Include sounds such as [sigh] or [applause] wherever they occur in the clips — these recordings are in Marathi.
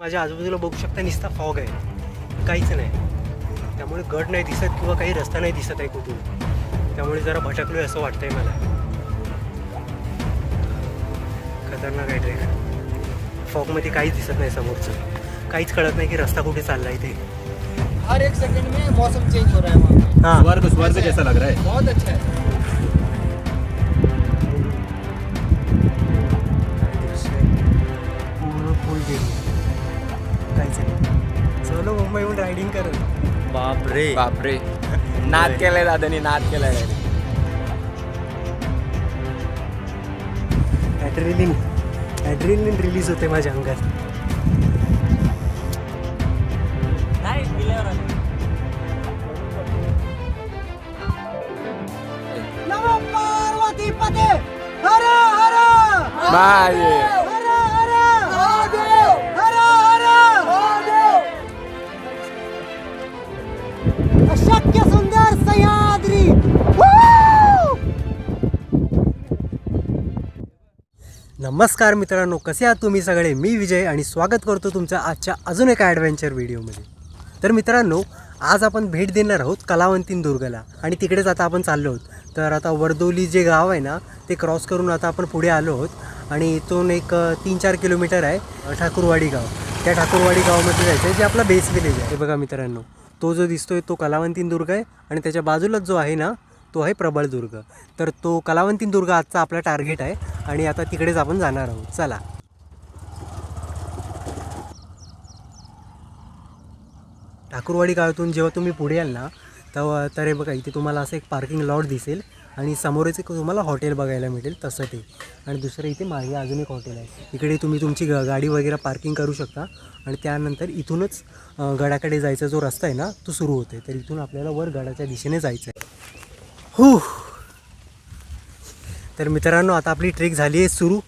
माझ्या आजूबाजूला बघू शकता नुसता फॉग आहे. काहीच नाही. त्यामुळे गड नाही दिसत किंवा काही रस्ता नाही दिसत आहे कुठून. त्यामुळे जरा भटकलोय असं वाटतंय मला. खतरनाक आहे ट्रेक फॉगमध्ये काहीच दिसत नाही समोरचं. काहीच कळत नाही की रस्ता कुठे चालला इथे हर एक सेकंड में मौसम चेंज हो रहा है वहाँ पे. हां. स्वर्ग स्वर्ग जैसा लग रहा है. बहुत अच्छा है. काहीच नाही चलो मुंबईहून रायडिंग करत बापरे. बापरे. [laughs] नाद केलाय दादानी नाद केलाय ॲड्रेलिन ॲड्रेलिन रिलीज होते माझ्या अंगात. अशक्य नमस्कार मित्रांनो कसे आहात तुम्ही सगळे? मी विजय आणि स्वागत करतो तुमचं आजच्या अजून एका ॲडव्हेंचर व्हिडिओमध्ये तर मित्रांनो आज आपण भेट देणार आहोत कलावंतीन दुर्गला आणि तिकडेच आता आपण चाललो आहोत. तर आता वर्दोली जे गाव आहे ना ते क्रॉस करून आता आपण पुढे आलो आहोत आणि इथून एक तीन चार किलोमीटर आहे ठाकूरवाडी गाव. त्या ठाकूरवाडी गावामध्ये जायचं आहे जे आपला बेस विलेज आहे. बघा मित्रांनो तो जो दिसतोय तो कलावंतीन दुर्ग आहे आणि त्याच्या बाजूलाच जो आहे ना तो आहे प्रबळ दुर्ग. तर तो कलावंतीन दुर्ग आजचा आपला टार्गेट आहे आणि आता तिकडेच आपण जाणार आहोत. चला. ठाकूरवाडी गावातून जेव्हा तुम्ही पुढे याल ना तेव्हा तर हे बघा इथे तुम्हाला असं एक पार्किंग लॉट दिसेल आणि समोरच एक तुम्हाला हॉटेल बघायला मिळेल तसं ते. आणि दुसरं इथे मागे अजून एक हॉटेल आहे. इकडे तुम्ही तुमची ग गाडी वगैरे पार्किंग करू शकता आणि त्यानंतर इथूनच गडाकडे जायचा जो रस्ता आहे ना तो सुरू होते तर इथून आपल्याला वर गडाच्या दिशेने जायचं आहे हो. तर मित्रांनो आता आपली ट्रेक झाली आहे सुरू.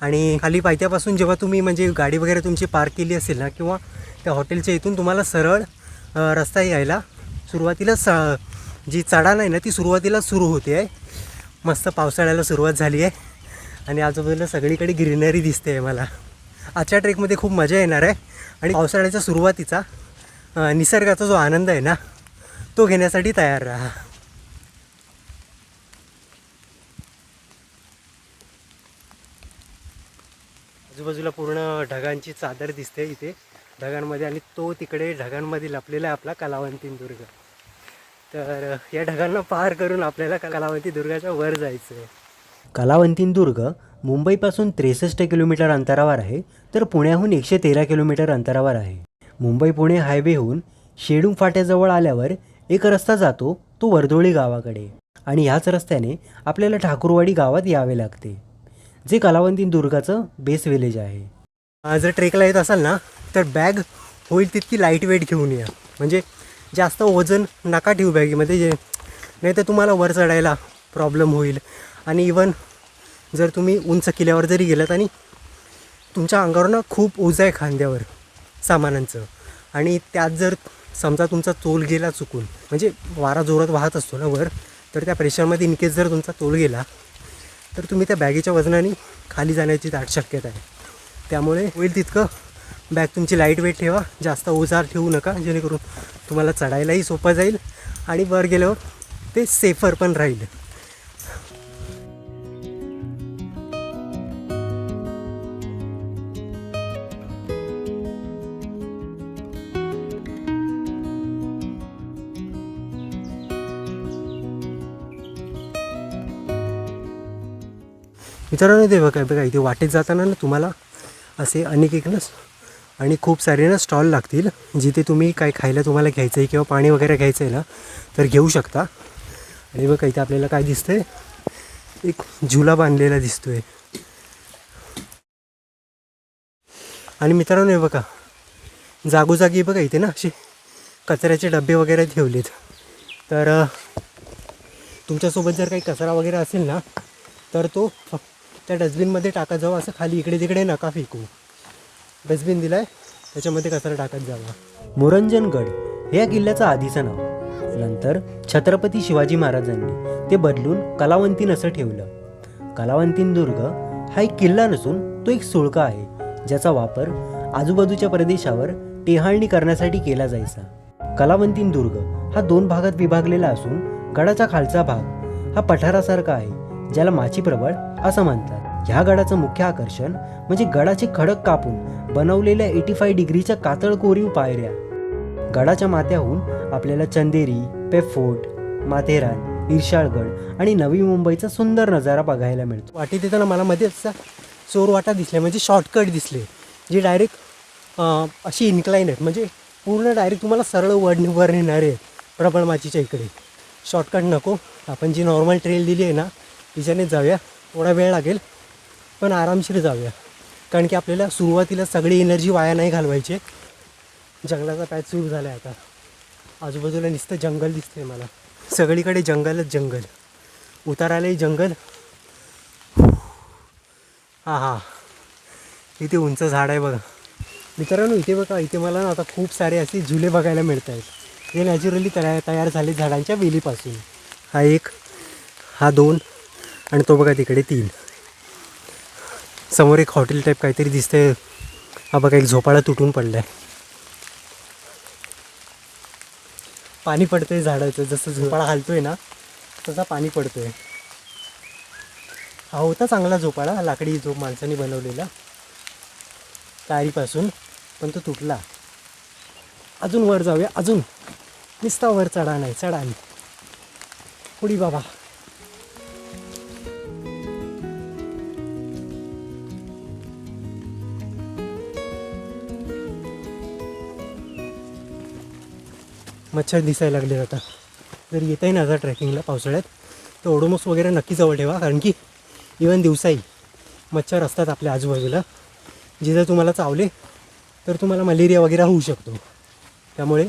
आणि खाली पायथ्यापासून जेव्हा तुम्ही म्हणजे गाडी वगैरे तुमची पार्क केली असेल ना किंवा त्या हॉटेलच्या इथून तुम्हाला सरळ रस्ता यायला सुरुवातीला स जी चढाण आहे ना ती सुरुवातीला सुरू होते आहे. मस्त पावसाळ्याला सुरुवात झाली आहे. आणि आजूबाजूला सगळीकडे ग्रीनरी दिसते आहे मला. आजच्या ट्रेकमध्ये खूप मजा येणार आहे. आणि पावसाळ्याच्या सुरुवातीचा निसर्गाचा जो आनंद आहे ना तो घेण्यासाठी तयार राहा. आजूबाजूला पूर्ण ढगांची चादर दिसते इथे. ढगांमध्ये आणि तो तिकडे ढगांमध्ये लपलेला आहे आपला कलावंतीन दुर्ग. तर या ढगांना पार करून आपल्याला कलावंती दुर्गाच्या वर जायचं आहे कलावंतीन दुर्ग मुंबईपासून त्रेसष्ट किलोमीटर अंतरावर आहे तर पुण्याहून एकशे तेरा किलोमीटर अंतरावर आहे. मुंबई पुणे हायवेहून शेडूम फाट्याजवळ आल्यावर एक रस्ता जातो तो वर्दोळी गावाकडे. आणि ह्याच रस्त्याने आपल्याला ठाकूरवाडी गावात यावे लागते. जे कलावंती दुर्गाचं बेस विलेज आहे. जर ट्रेकला येत असाल ना तर बॅग होईल तितकी लाइट वेट घेऊन या. म्हणजे जास्त वजन नका ठेवू बॅगेमध्ये जे नाही तर तुम्हाला वर चढायला प्रॉब्लेम होईल. आणि इवन जर तुम्ही उंच किल्ल्यावर जरी गेलात आणि तुमच्या अंगावर ना खूप ओझं आहे खांद्यावर सामानांचं. आणि त्यात जर समजा तुमचा तोल गेला चुकून म्हणजे वारा जोरात वाहत असतो ना वर तर त्या प्रेशरमध्ये इनकेस जर तुमचा तोल गेला तर तुम्ही त्या बॅगेच्या वजनाने खाली जाण्याची दाट शक्यता आहे. त्यामुळे होईल तितकं. बॅग तुमची लाइट वेट ठेवा. जास्त ओजार ठेवू नका. जेणेकरून तुम्हाला चढायलाही सोपं जाईल आणि वर गेल्यावर ते सेफर पण राहील. मित्रांनो ते बघा बघा इथे वाटेत जाताना ना तुम्हाला असे अनेक एक ना आणि खूप सारे ना स्टॉल लागतील जिथे तुम्ही काय खायला तुम्हाला घ्यायचं आहे किंवा पाणी वगैरे घ्यायचं आहे ना तर घेऊ शकता. आणि बघा इथे आपल्याला काय दिसतंय? एक झुला बांधलेला दिसतोय. आणि मित्रांनो हे बघा जागोजागी बघा इथे ना असे कचऱ्याचे डबे वगैरे ठेवलेत. तर तुमच्यासोबत जर काही कचरा वगैरे असेल ना तर तो फक्त त्या डस्टबिनमध्ये टाकत जावं असं खाली इकडे तिकडे नका फेकू. डस्टबिन दिलाय त्याच्यामध्ये कचरा टाकत जावा. मुरंजनगड हे या किल्ल्याचं आधीचं नाव. नंतर छत्रपती शिवाजी महाराजांनी ते बदलून कलावंतीन असं ठेवलं. कलावंतीन दुर्ग हा एक किल्ला नसून तो एक सुळका आहे ज्याचा वापर आजूबाजूच्या प्रदेशावर टेहाळणी करण्यासाठी केला जायचा. कलावंतीन दुर्ग हा दोन भागात विभागलेला असून गडाचा खालचा भाग हा पठारासारखा आहे ज्याला माची प्रबळ असं म्हणतात. ह्या गडाचं मुख्य आकर्षण म्हणजे गडाचे खडक कापून बनवलेल्या एटी फाय डिग्रीच्या कातळ कोरीव पायऱ्या. गडाच्या माथ्याहून आपल्याला चंदेरी पेफोर्ट माथेरान इर्शाळगड आणि नवी मुंबईचा सुंदर नजारा बघायला मिळतो. वाटेत येताना मला मध्येच असा चोरवाटा दिसला म्हणजे शॉर्टकट दिसले जे डायरेक्ट अशी इन्क्लाईन आहेत. म्हणजे पूर्ण डायरेक्ट तुम्हाला सरळ वर वर नेणारे आहेत प्रबळमाचीच्या इकडे. शॉर्टकट नको. आपण जी नॉर्मल ट्रेल दिली आहे ना तिच्याने जाऊया. थोडा वेळ लागेल पण आरामशीर जाऊया. कारण की आपल्याला सुरुवातीला सगळी एनर्जी वाया नाही घालवायची. जंगलाचा पॅच सुरू झाला आहे आता. आजूबाजूला नुसतं जंगल दिसतंय मला. सगळीकडे जंगलच जंगल. उतारायलाही जंगल. हा हा. इथे उंच झाड आहे बघा. मित्रांनो इथे बघा इथे मला ना आता खूप सारे असे झुले बघायला मिळत आहेत ते नॅचरली तयार तयार झाले झाडांच्या वेलीपासून. हा एक हा दोन आणि तो बघा तिकडे तीन. समोर एक हॉटेल टाईप काहीतरी दिसतंय. हा बघा एक झोपाळा तुटून पडला आहे पाणी पडतंय झाडाचं. जसं झोपाळा हालतोय ना तसा पाणी पडतोय. हा होता चांगला झोपाळा लाकडी झोप माणसाने बनवलेला. तारीपासून पण तो तुटला. अजून वर जाऊया अजून. नुसता वर चढा नाही चढा नाही पुढी बाबा. मच्छर दिसायला लागले आता. जर येता ना आता ट्रॅकिंगला पावसाळ्यात तर ओडोमोस वगैरे नक्की जवळ ठेवा कारण की इवन दिवसाही मच्छर असतात आपल्या आजूबाजूला. जे जर तुम्हाला चावले तर तुम्हाला मलेरिया वगैरे होऊ शकतो. त्यामुळे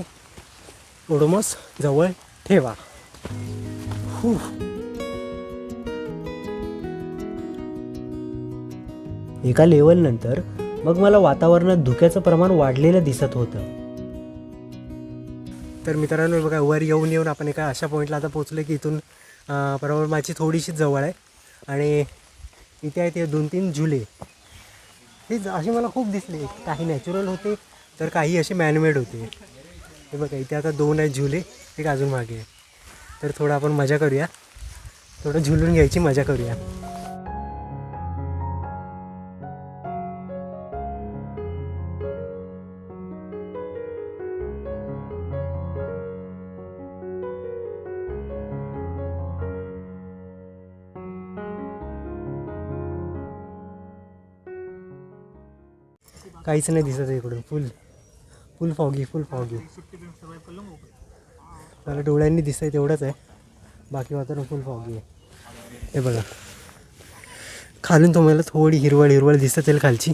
ओडोमॉस जवळ ठेवा. हू. एका लेवलनंतर मग मला वातावरणात धुक्याचं प्रमाण वाढलेलं दिसत होतं. तर मित्रांनो बघा वर येऊन येऊन आपण एका अशा पॉईंटला आता पोचलो की इथून बरोबर माझी थोडीशीच जवळ आहे. आणि इथे आहे ते दोन तीन झुले. हे ज- असे मला खूप दिसले. काही नॅचरल होते तर काही असे मॅनमेड होते. हे बघा इथे आता दोन आहेत झुले एक अजून मागे आहे. तर थोडं आपण मजा करूया. थोडं झुलून घ्यायची मजा करूया. काहीच नाही दिसत आहे इकडून. फुल फुल फॉगी फुल फॉगी मला डोळ्यांनी दिसतंय तेवढंच आहे. बाकी वातावरण फुल फॉगी आहे. हे बघा. खालून तुम्हाला थोडी हिरवळ हिरवळ दिसत असेल खालची.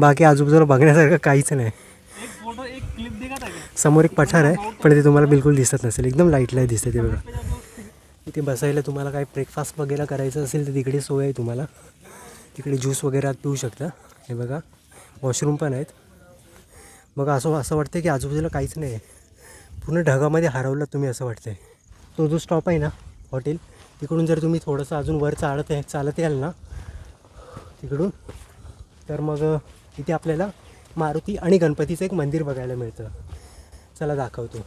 बाकी आजूबाजूला बघण्यासारखं काहीच नाही. समोर एक पठार आहे पण ते तुम्हाला बिलकुल दिसत नसेल. एकदम लाईटला दिसते ते बघा. इथे बसायला तुम्हाला काय ब्रेकफास्ट वगैरे करायचं असेल तर तिकडे सोय आहे तुम्हाला. तिकडे ज्यूस वगैरे आत पिऊ शकता. हे बघा. वॉशरूम पण आहेत. मग असं असं वाटतं की आजूबाजूला काहीच नाही आहे पूर्ण ढगामध्ये हरवलं तुम्ही असं वाटतं आहे तो जो स्टॉप आहे ना हॉटेल तिकडून जर तुम्ही थोडंसं अजून वर चालत आहे चालत याल ना तिकडून तर मग इथे आपल्याला मारुती आणि गणपतीचं एक मंदिर बघायला मिळतं. चला दाखवतो.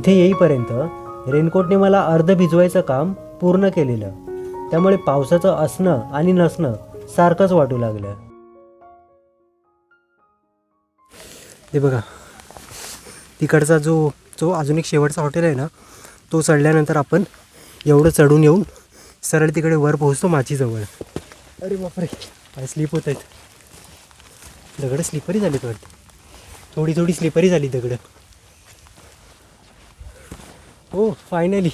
इथे येईपर्यंत रेनकोटने मला अर्ध भिजवायचं काम पूर्ण केलेलं. त्यामुळे पावसाचं असणं आणि नसणं सारखंच वाटू लागलं. ते बघा तिकडचा जो जो अजून एक शेवटचा हॉटेल आहे ना तो चढल्यानंतर आपण एवढं चढून येऊन सरळ तिकडे वर पोहोचतो माचीजवळ. अरे बापरे काय स्लिप होत आहेत. दगडं स्लिपरी झाली वाटते. थोडी थोडी स्लिपरी झाली दगडं. हो फायनली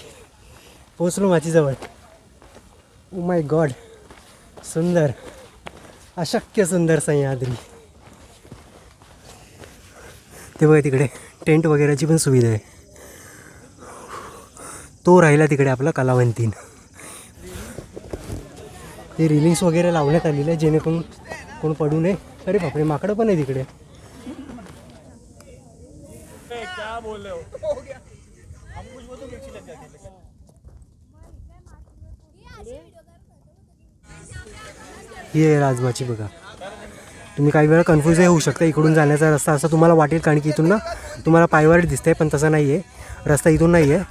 पोचलो माझीजवळ ओ माय गॉड सुंदर. अशक्य सुंदर सह्याद्री. ते बघा तिकडे टेंट वगैरेची पण सुविधा आहे. तो राहिला तिकडे आपला कलावंतीन. ते रिलिंग्स वगैरे लावण्यात आलेलं आहे जेणेकरून कोण पडू नये. अरे बापरे माकडं पण आहे तिकडे. ही आहे राजमाची बघा. तुम्ही काही वेळा कन्फ्युजही होऊ शकता इकडून जाण्याचा रस्ता असा तुम्हाला वाटेल कारण की इथून ना तुम्हाला पायवाट दिसते पण तसा नाही आहे रस्ता इथून नाही आहे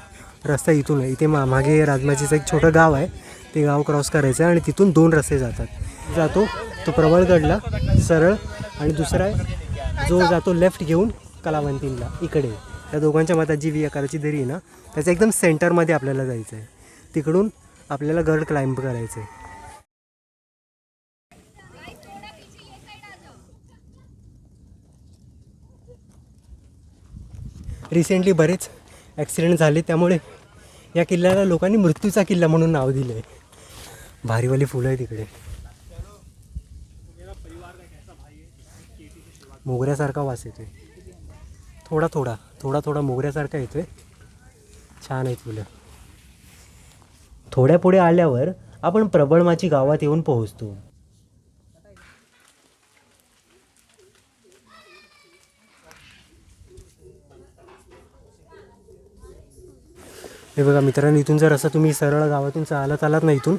रस्ता इथून आहे इथे मा मागे राजमाचीचं एक छोटं गाव आहे. ते गाव क्रॉस करायचं आहे आणि तिथून दोन रस्ते जातात. जातो तो प्रबळगडला सरळ आणि दुसरा आहे जो जातो लेफ्ट घेऊन कलावंतींना इकडे. त्या दोघांच्या मतात जी व्ही आकाराची दरी आहे ना त्याच्या एकदम सेंटरमध्ये आपल्याला जायचं आहे तिकडून आपल्याला गड क्लाइंब करायचं आहे रिसेंटली बरेच ॲक्सिडेंट झाले त्यामुळे या किल्ल्याला लोकांनी मृत्यूचा किल्ला म्हणून नाव दिलं आहे भारीवाली फुलं आहे तिकडे मोगऱ्यासारखा वास येतोय. थोडा थोडा थोडा थोडा मोगऱ्यासारखा येतोय. छान आहेत फुलं. थोड्या पुढे आल्यावर आपण प्रबळमाची गावात येऊन पोहोचतो. हे बघा मित्रांनो इथून जर असं तुम्ही सरळ गावातून चालत आलात ना इथून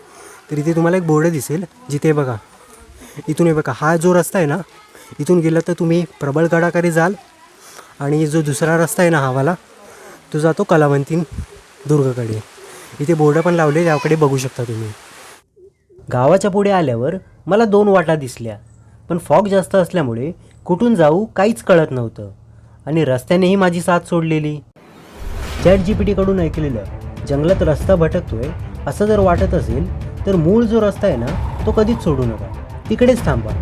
तर इथे तुम्हाला एक बोर्ड दिसेल जिथे बघा इथून हे बघा हा जो रस्ता आहे ना इथून गेला तर तुम्ही प्रबळगडाकडे जाल आणि जो दुसरा रस्ता आहे ना हावाला तो जातो कलावंतीन दुर्गकडे. इथे बोर्ड पण लावले त्याकडे बघू शकता तुम्ही. गावाच्या पुढे आल्यावर मला दोन वाटा दिसल्या पण फॉग जास्त असल्यामुळे कुठून जाऊ काहीच कळत नव्हतं आणि रस्त्यानेही माझी साथ सोडलेली. चॅट जी पी टीकडून ऐकलेलं जंगलात रस्ता भटकतोय असं जर वाटत असेल तर मूळ जो रस्ता आहे ना तो कधीच सोडू नका. तिकडेच थांबा.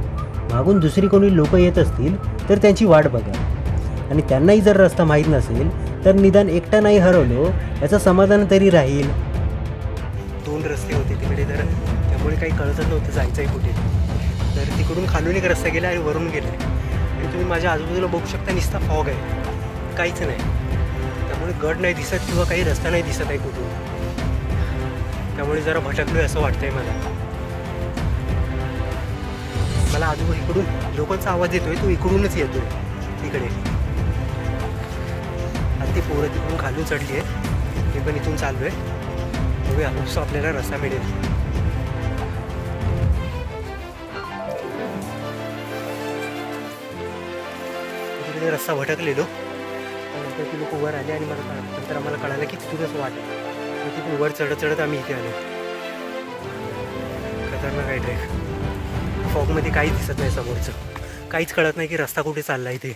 मागून दुसरी कोणी लोक येत असतील तर त्यांची वाट बघा. आणि त्यांनाही जर रस्ता माहीत नसेल तर निदान एकटा नाही हरवलो याचं समाधान तरी राहील. दोन रस्ते होते तिकडे तर त्यामुळे काही कळतच नव्हतं जायचंही कुठे. तर तिकडून खालून एक रस्ता गेला आणि वरून गेला. आणि तुम्ही माझ्या आजूबाजूला बघू शकता नुसता फॉग आहे. काहीच नाही. त्यामुळे गड नाही दिसत किंवा काही रस्ता नाही दिसत आहे कुठून. त्यामुळे जरा भटकलोय असं वाटतंय मला. मला आजूबाजू इकडून लोकांचा आवाज येतोय तो इकडूनच येतोय तिकडे आणि ती पोरं तिकडून खालून चढली आहे मी पण इथून चाललोय. बघूया उसं आपल्याला रस्ता मिळेल. रस्ता भटकलेलो. नंतर ती लोक वर आले आणि मला नंतर आम्हाला कळालं की तिथूनच वाट मग तिथून वर चढत चढत आम्ही इथे आलो. खतरनाक आहे ट्रेक. फॉगमध्ये काहीच दिसत नाही समोरचं. काहीच कळत नाही की रस्ता कुठे चालला इथे.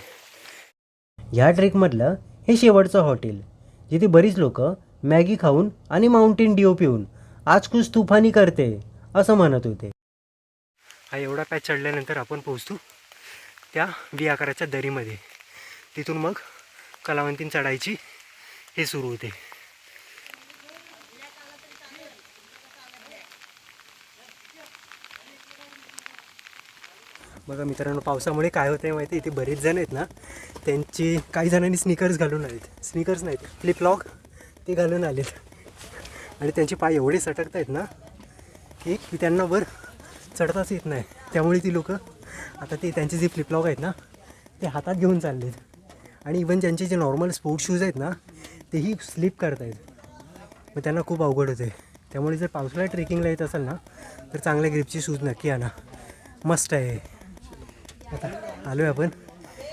ह्या ट्रेकमधलं हे शेवटचं हॉटेल जिथे बरीच लोक मॅगी खाऊन आणि माउंटेन डिओ पिऊन आज कुछ तुफानी करते असं म्हणत होते. हा एवढा पॅच चढल्यानंतर आपण पोहोचतो त्या व्ही आकाराच्या दरीमध्ये. तिथून मग कलावंतीन चढायची हे सुरू होते. बघा मित्रांनो पावसामुळे काय होतं आहे माहिती आहे, इथे बरेच जण आहेत ना त्यांची काही जणांनी स्निकर्स घालून आलेत. स्निकर्स नाहीत फ्लिपलॉक ते घालून आलेत. आणि त्यांचे पाय एवढे सटकत आहेत ना की की त्यांना वर चढताच येत नाही. त्यामुळे ती लोकं आता ते त्यांचे जे फ्लिपलॉक आहेत ना ते हातात घेऊन चाललेत. आणि इवन ज्यांचे जे नॉर्मल स्पोर्ट्स शूज आहेत ना तेही स्लिप करत आहेत मग त्यांना खूप अवघड होते त्यामुळे जर पावसाळ्यात ट्रेकिंगला येत असेल ना तर चांगल्या ग्रीपचे शूज नक्की आणा. मस्त आहे. आता आलो आहे आपण.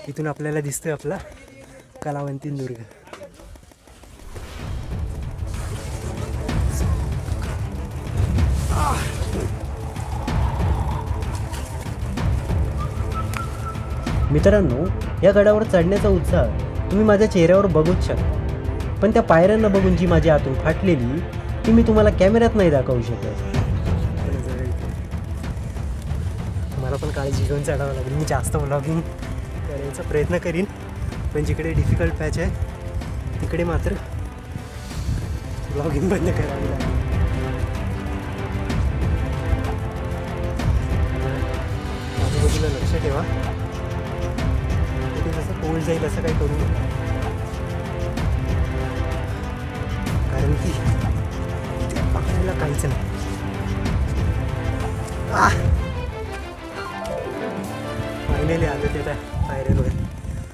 इथून आपल्याला दिसतोय आपला कलावंतीन दुर्ग. मित्रांनो या गडावर चढण्याचा उत्साह तुम्ही माझ्या चेहऱ्यावर बघूच शकता. पण त्या पायऱ्यांना बघून जी माझी आतून फाटलेली ती मी तुम्हाला कॅमेऱ्यात नाही दाखवू शकत. मला पण काळजी घेऊन चढावं लागेल. मी जास्त व्लॉगिंग करायचा प्रयत्न करीन. पण जिकडे डिफिकल्ट पॅच आहे तिकडे मात्र व्लॉगिंग बंद करावी लागेल. आजूबाजूला लक्ष ठेवा. कुठे जसं पोल जाईल असं काही करू नका कारण की। इथे पकडायला काहीच नाही फायनली आलो ते पायऱ्यांवर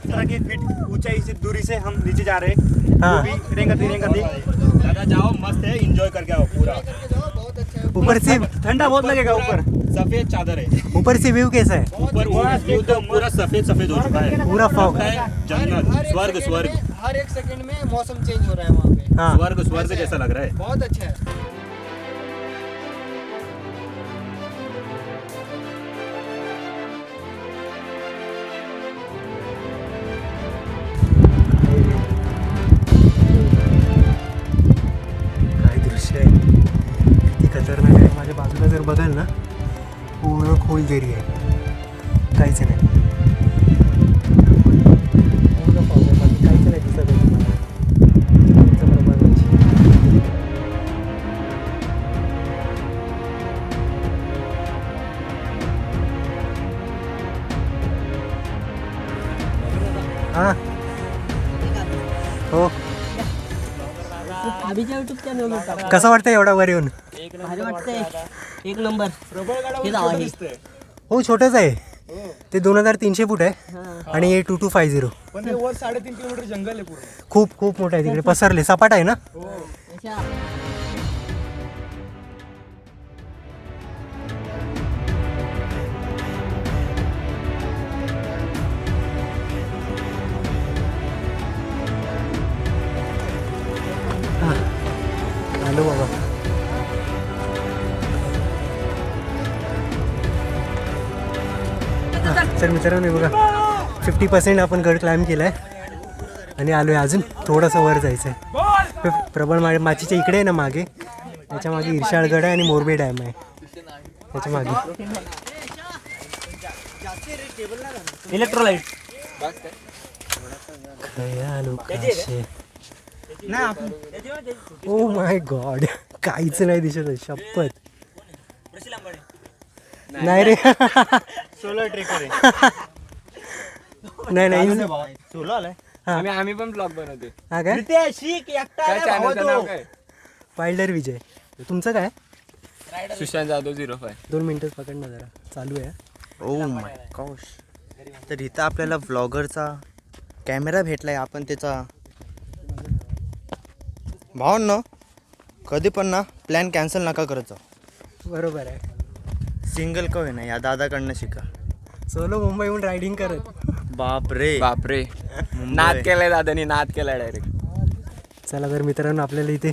सत्रह की फीट ऊंचाई से दूरी से हम नीचे जा रहे हैं। हाँ। वो भी रेंगती रेंगती दादा जाओ मस्त है एंजॉय करके आओ पूरा। करके जाओ बहुत अच्छा है। ऊपर से ठंडा बहुत लगेगा ऊपर। सफ़ेद चादर है। ऊपर से व्यू कैसा है? ऊपर व्यू तो पूरा सफ़ेद सफ़ेद हो चुका है। पूरा फॉग है। जंगल स्वर्ग स्वर्ग। हर एक सेकंड में मौसम चेंज हो रहा है वहाँ पे। हाँ। स्वर्ग स्वर्ग जैसा लग रहा है। बहुत अच्छा है। खोल दरी आहे काहीच नाही. बाकी काहीच नाही दिसत आहे तुम्हाला. उंच प्रमाणाची. हा हो युट्यूब कसं वाटतं एवढा वर येऊन? भारी वाटतंय. एक नंबर. हे जावा हे. हो छोटंच आहे. ते दोन हजार तीनशे फूट आहे आणि हे टू टू फाय झिरो पण ते वर साडेतीन किलोमीटर जंगल आहे पूर्ण. खूप खूप मोठं आहे तिकडे. पसरले. सपाट आहे ना? अशा मित्रांनो बघा. फिफ्टी पर्सेंट आपण गड क्लाइंब केला आहे आणि आलो आहे अजून. थोडंसं वर जायचं आहे प्रबळ मा माचीच्या इकडे आहे ना मागे. त्याच्यामागे इर्शाळगड आहे आणि मोरबे डॅम आहे. त्याच्यामागे. इलेक्ट्रोलाइट ओ माय गॉड काहीच नाही दिसत शपथ. नाही रे. सोलर ट्रेकर है नाही नाही. सोलो आलाय. हा. आम्ही आम्ही पण ब्लॉग बनवते हा काय? काय चॅनलचं नाव काय? वाईल्डर विजय तुमचं काय? सुशांत जाधव झिरो फाय दोन मिनिटं पकड ना जरा. चालू आहे ओ माय कॉश तर इथं आपल्याला व्लॉगरचा कॅमेरा भेटलाय आपण त्याचा. भावांनो कधी पण ना प्लॅन कॅन्सल नका करत जाऊ. बरोबर आहे. सिंगल का होईना या दादाकडनं शिका. सोलो मुंबईहून रायडिंग करत. बाप रे बापरे नाद केलाय दादानी नाद केलाय डायरेक्ट चला तर मित्रांनो आपल्याला इथे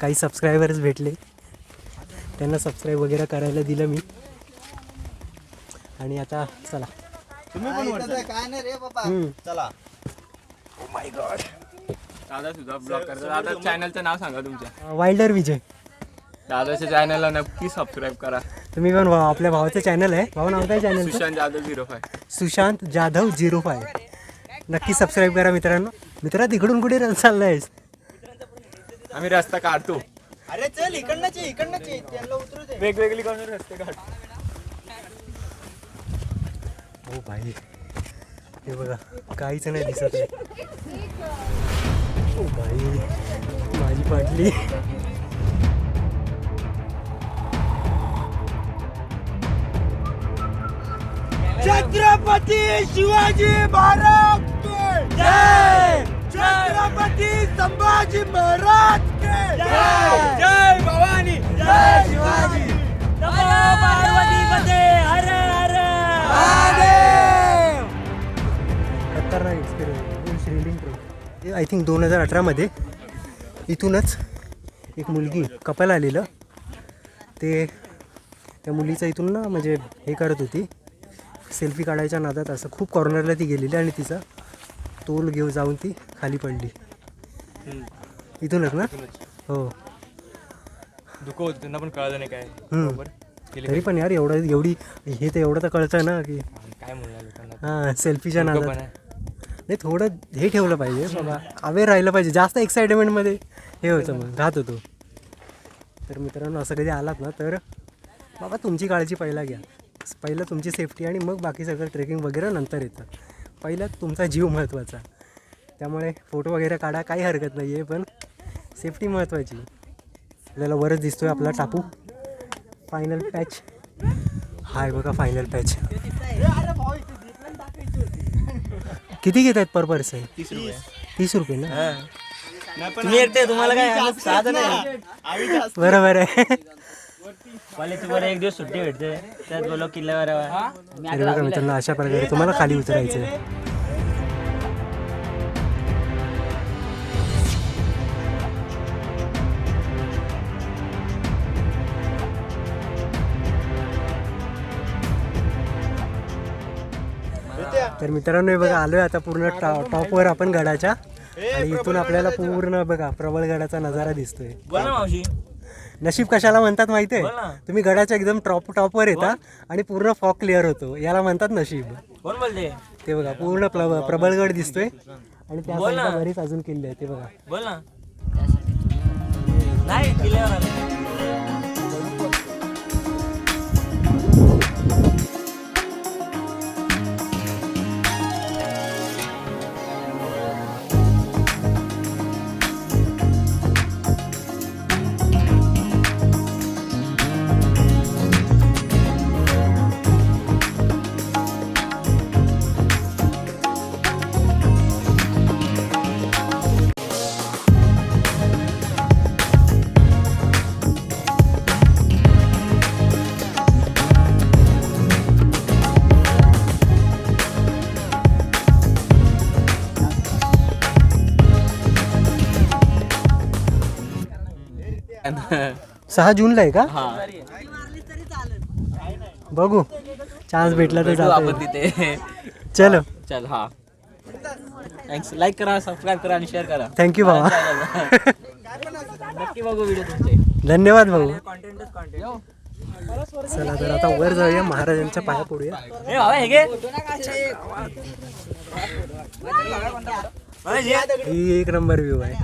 काही सबस्क्रायबर्स भेटले. त्यांना सबस्क्राईब वगैरे करायला दिलं मी. आणि आता चला. काय नाही रे बाबा. हम्म. चला. दादा सुद्धा ब्लॉग करतो दादा चॅनलचं नाव सांगा तुमच्या वाईल्डर विजय दादाच्या चॅनलला नक्की सबस्क्राईब करा. तुम्ही पण भाऊ आपल्या भावाचं चॅनल आहे. भाऊ नाव काय channel Sushant Jadhav zero five. Sushant Jadhav zero five. नक्की सबस्क्राईब करा मित्रांनो. मित्रा तिकडून कुठे रन चाललायस? आम्ही रस्ता काढतो. अरे चल इकडनंच ये, इकडनंच ये. त्यांना उतरू दे. वेगवेगळी रस्ते काढतो हो भाई. हे बघा काहीच नाही दिसत आहे. ओ भाई माझी पाटली. छत्रपति शिवाजी महाराज के जय! छत्रपति संभाजी महाराज के जय! जय भवानी! जय शिवाजी! खतरनाक एक्सपिरियन्स श्रीलिंग ट्रेन आय थिंक दोन हजार अठरामध्ये इथूनच एक मुलगी कपल आलेलं. ते त्या मुलीचं इथून ना म्हणजे हे करत होती. सेल्फी काढायच्या नादात असं खूप कॉर्नरला ती गेलेली आणि तिचा तोल घेऊन जाऊन ती खाली पडली. इथूनच ना? हो. दुःख होत त्यांना पण कळलं नाही काय. तरी पण यार एवढं एवढी हे तर एवढं तर कळतं ना की काय म्हणणार लोकांना? हां सेल्फीच्या पण नादात. आहे. नाही थोडं हे ठेवलं पाहिजे. बाबा अवेअर राहिलं पाहिजे. जास्त एक्साइटमेंटमध्ये हे होतं मग घात होतो. तर मित्रांनो असं कधी आलात ना तर बाबा तुमची काळजी पहिला घ्या. पहिलं तुमची सेफ्टी आणि मग बाकी सगळं ट्रेकिंग वगैरे नंतर येतं. पहिलं तुमचा जीव महत्त्वाचा त्यामुळे फोटो वगैरे काढा काही हरकत नाही आहे पण सेफ्टी महत्त्वाची आपल्याला वरच दिसतोय आपला टापू. फायनल पॅच हाय बघा फायनल पॅच किती घेत आहेत पर पर्सन तीस रुपये. तीस रुपये ना? तुम्ही एकटे तुम्हाला काय साधन आहे? बरोबर आहे. कॉलेजची बरं एक दिवस सुट्टी भेटते. त्यात बोलो किल्ल्यावर यावं. तर बघा मित्रांनो अशा प्रकारे तुम्हाला खाली उतरायचं आहे तर मित्रांनो हे बघा आलोय आता पूर्ण टॉ- टॉपवर आपण गडाच्या. आणि इथून आपल्याला पूर्ण बघा प्रबळगडाचा नजारा दिसतोय. बोल ना मावशी. नशीब कशाला म्हणतात माहितीये? बोल ना. तुम्ही गडाच्या एकदम टॉप टॉपवर येता आणि पूर्ण फॉग क्लिअर होतो. याला म्हणतात नशीब. कोण बोलते? ते बघा पूर्ण प्र- प्रबळगड दिसतोय. आणि त्या साईडला बरीच अजून किल्ले आहेत ते बघा. बोल ना. नाही किल्ल्यावर आलो. सहा जूनला आहे का? बघू. चान्स भेटला तर जातो तिथे. चलो. चल हा. थँक्स लाईक करा सबस्क्राईब करा आणि शेअर करा. थँक्यू बाबा नक्की बघू व्हिडिओ तुमचे. धन्यवाद भाऊ. चला तर आता वर जाऊया महाराजांच्या पाया पडूया. ए बाबा हे घे. ही एक नंबर व्ह्यू आहे.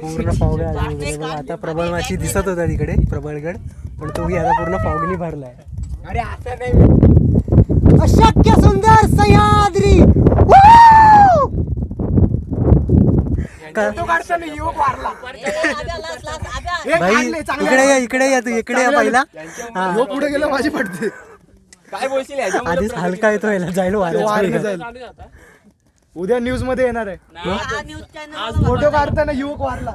पूर्ण फॉग आहे अजून बघा आता प्रबळ माशी दिसत होता तिकडे. प्रबळगड पण तोही आता पूर्ण फॉगनी भरलाय. अशक्य सुंदर सह्याद्री. इकडे या इकडे या तू इकडे या पहिला. हा. पुढे गेलं माझी पडते. काय बोलशील आधीच हलका येतो याला जायला वाऱ्यात जाईल. उद्या न्यूजमध्ये येणार आहे. फोटो काढताना युवक वारला.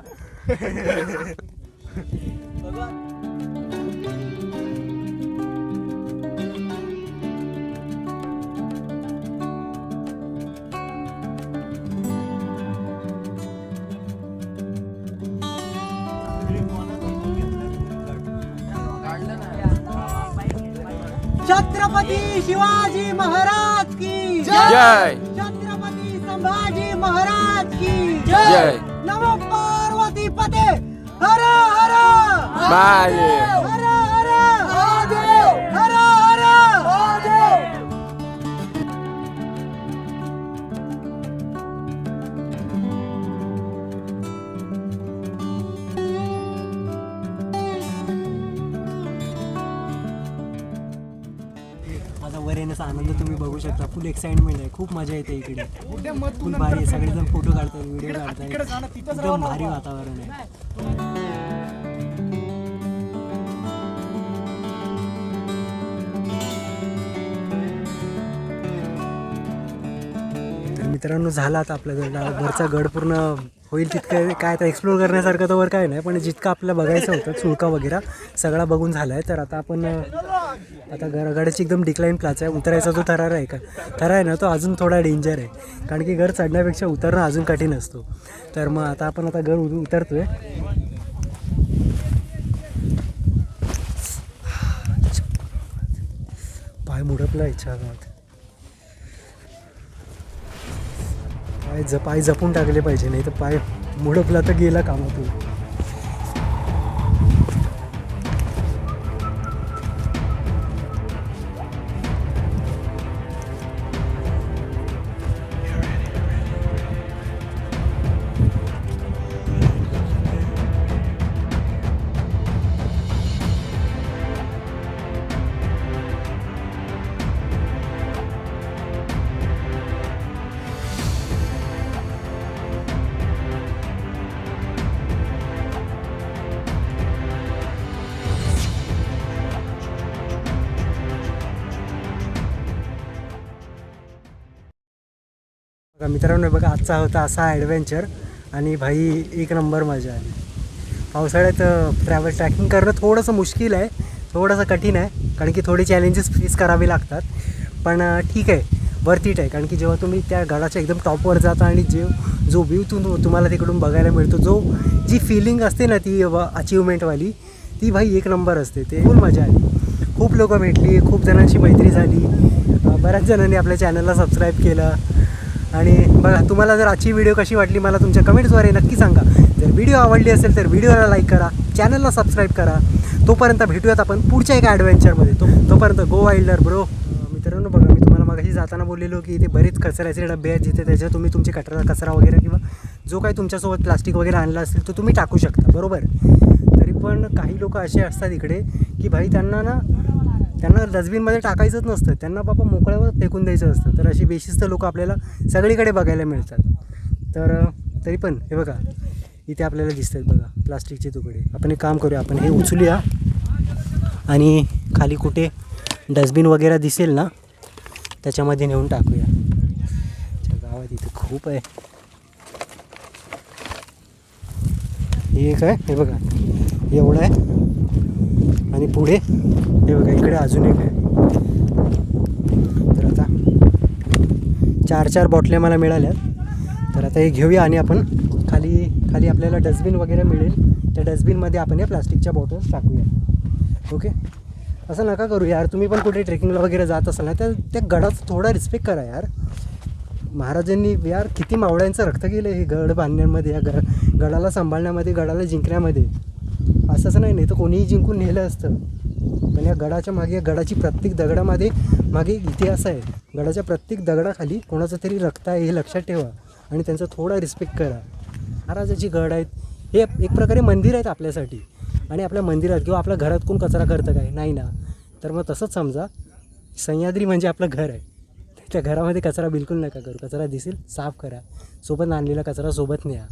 छत्रपती शिवाजी महाराज की जय! संभाजी महाराज की जय. नमो पार्वती पते. हर हर. महादेव. बघू शकता. फुल एक्साइटमेंट आहे. खूप मजा येते इकडे. फुल भारी आहे. सगळेजण फोटो काढतात व्हिडिओ काढतात. एकदम भारी वातावरण आहे. तर मित्रांनो झाला आता आपल्या गड. वरचा गड पूर्ण होईल तितकं काय आता एक्सप्लोर करण्यासारखं तर वर काय नाही पण जितकं आपल्याला बघायचं होतं सुळका वगैरे सगळा बघून झाला आहे तर आता आपण आता गड एकदम डिक्लाईन प्लाच आहे. उतरायचा जो थरार आहे का? थरा आहे ना तो अजून थोडा डेंजर आहे. कारण की घर चढण्यापेक्षा उतरणं अजून कठीण असतो. तर मग आता आपण आता घर उत- उतरतोय. पाय मुडपला इच्छा पाय ज पाय जपून टाकले पाहिजे नाही तर पाय मुडपला तर गेला कामातून. मित्रांनो बघा आजचा होता असा ॲडव्हेंचर आणि भाई एक नंबर मजा आली. पावसाळ्यात ट्रॅव्हल ट्रॅकिंग करणं थोडंसं मुश्किल आहे. थोडंसं कठीण आहे कारण की थोडे चॅलेंजेस फेस करावे लागतात. पण ठीक आहे. वर्थ इट आहे कारण की जेव्हा तुम्ही त्या गडाच्या एकदम टॉपवर जाता आणि जे जो व्ह्यू तुम तुम्हाला तिकडून बघायला मिळतो जो जी फिलिंग असते ना ती अचिव्हमेंटवाली ती भाई एक नंबर असते. ते खूप मजा आली. खूप लोकं भेटली खूप जणांची मैत्री झाली. बऱ्याच जणांनी आपल्या चॅनलला सबस्क्राईब केलं. आणि बघा तुम्हाला जर आजची व्हिडिओ कशी वाटली मला तुमच्या कमेंट्सद्वारे नक्की सांगा. जर व्हिडिओ आवडली असेल तर व्हिडिओला लाईक करा चॅनलला सबस्क्राईब करा. तोपर्यंत भेटूयात आपण पुढच्या एका ॲडव्हेंचरमध्ये तो तोपर्यंत गो वाईल्डर ब्रो मित्रांनो बघा मी तुम्हाला मागाशी जाताना बोललेलो की इथे बरेच कचऱ्याचे डबे आहेत जिथे त्याच्यात तुम्ही तुमचे कचरा कचरा वगैरे किंवा जो काही तुमच्यासोबत प्लास्टिक वगैरे आणला असेल तो तुम्ही टाकू शकता बरोबर? तरी पण काही लोक असे असतात इकडे की भाई त्यांना ना त्यांना डस्टबिनमध्ये टाकायचंच नसतं. त्यांना बाबा मोकळ्यावर फेकून द्यायचं असतं. तर अशी बेशिस्त लोक आपल्याला सगळीकडे बघायला मिळतात. तर तरी पण हे बघा इथे आपल्याला दिसतात बघा प्लास्टिकचे तुकडे. आपण एक काम करूया आपण हे उचलूया. आणि खाली कुठे डस्टबिन वगैरे दिसेल ना त्याच्यामध्ये नेऊन टाकूया. गावात इथे खूप आहे. हे एक आहे हे बघा. एवढं आहे. आणि पुढे हे बघा इकडे अजून एक आहे. तर आता चार चार बॉटल्या मला मिळाल्या. तर आता हे घेऊया आणि आपण खाली खाली आपल्याला डस्टबिन वगैरे मिळेल. त्या डस्टबिनमध्ये आपण या प्लास्टिकच्या बॉटल्स टाकूया. ओके? असं नका करू यार. तुम्ही पण कुठे ट्रेकिंगला वगैरे जात असाल ना तर त्या गडाचं थोडा रिस्पेक्ट करा यार. महाराजांनी यार किती मावळ्यांचं रक्त केलं हे गड बांधण्यामध्ये या गड गडाला सांभाळण्यामध्ये गडाला जिंकण्यामध्ये. असं नाही नाही तर कोणीही जिंकून नेलं असतं. पण या गडाच्या मागे गडाची प्रत्येक दगडामध्ये मागे इतिहास आहे. गडाच्या प्रत्येक दगडाखाली कोणाचं तरी रक्त आहे हे लक्षात ठेवा आणि त्यांचा थोडा रिस्पेक्ट करा. महाराजाची गड आहेत हे एक प्रकारे मंदिर आहेत आपल्यासाठी. आणि आपल्या मंदिरात किंवा आपल्या घरात कोण कचरा करतं काय? नाही ना. तर मग तसंच समजा सह्याद्री म्हणजे आपलं घर आहे. त्या घरामध्ये कचरा बिलकुल नका करू. कचरा दिसेल साफ करा. सोबत आणलेला कचरा सोबत न्या.